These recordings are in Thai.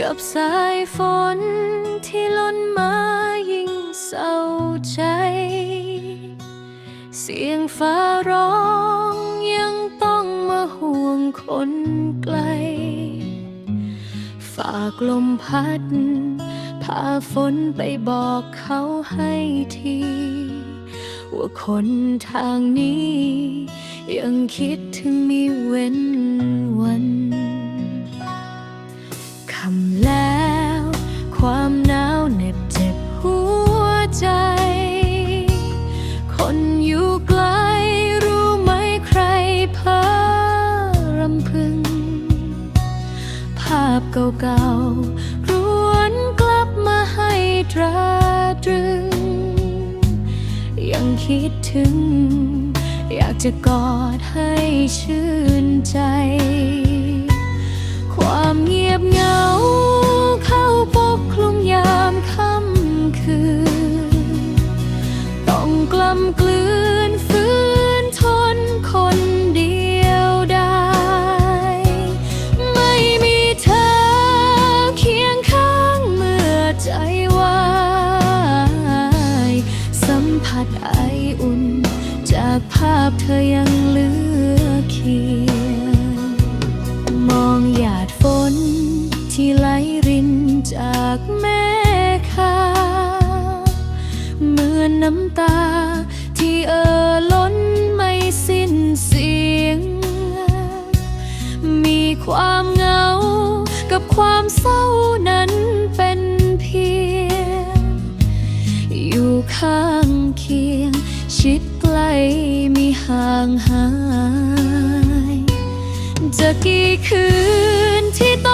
กับสายฝนที่ล้นมายิ่งเศร้าใจ เสียงฟ้าร้องยังต้องมาห่วงคนไกล ฝากลมพัด พาฝนไปบอกเขาให้ที ว่าคนทางนี้ ยังคิดถึงมีเว้นวัน คำแล้ว ความหนาวเหน็บเจ็บหัวใจ คนอยู่ไกลรู้ไหมใครเพ้อรำพึง ภาพเก่าๆรวนกลับมาให้ตราตรึง ยังคิดถึง อยากจะกอดให้ชื่นใจ ความเงียบเหงาเข้าปกคลุมยามค่ำคืน ต้องกล้ำกลืนฝืนทนคนเดียวได้ ไม่มีเธอเคียงข้างเมื่อใจวายสัมผัสไออุ่น จากภาพเธอยังเหลือเคียง มองหยาดฝน ที่ไหลรินจากแม่คาเหมือนน้ำตา ที่เอ่อล้นไม่สิ้นเสียง มีความเหงากับความเศร้านั้นเป็นเพียง อยู่ข้างเคียง ชิดใกล้มีห่างหาย จะกี่คืนที่ต้อง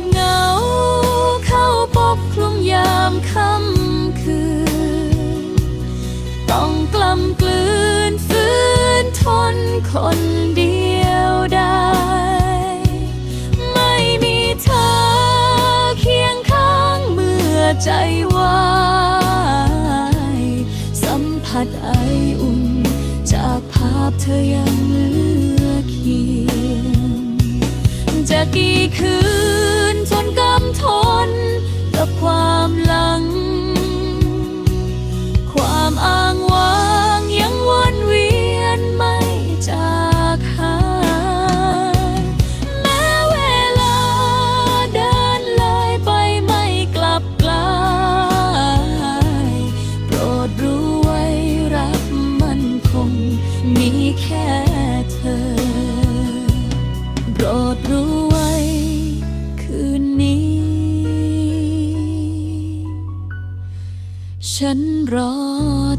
บเหงา เข้าปกคลุมยามค่ำคืน ต้องกล้ำกลืนฝืนทนคนเดียวได้ ไม่มีเธอเคียงข้างเมื่อใจวายสัมผัสไออุ่น จากภาพเธอยังเหลือเคียงจะกี่คืนทนกำทน กับความหลัง ฉันรอ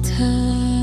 เธอ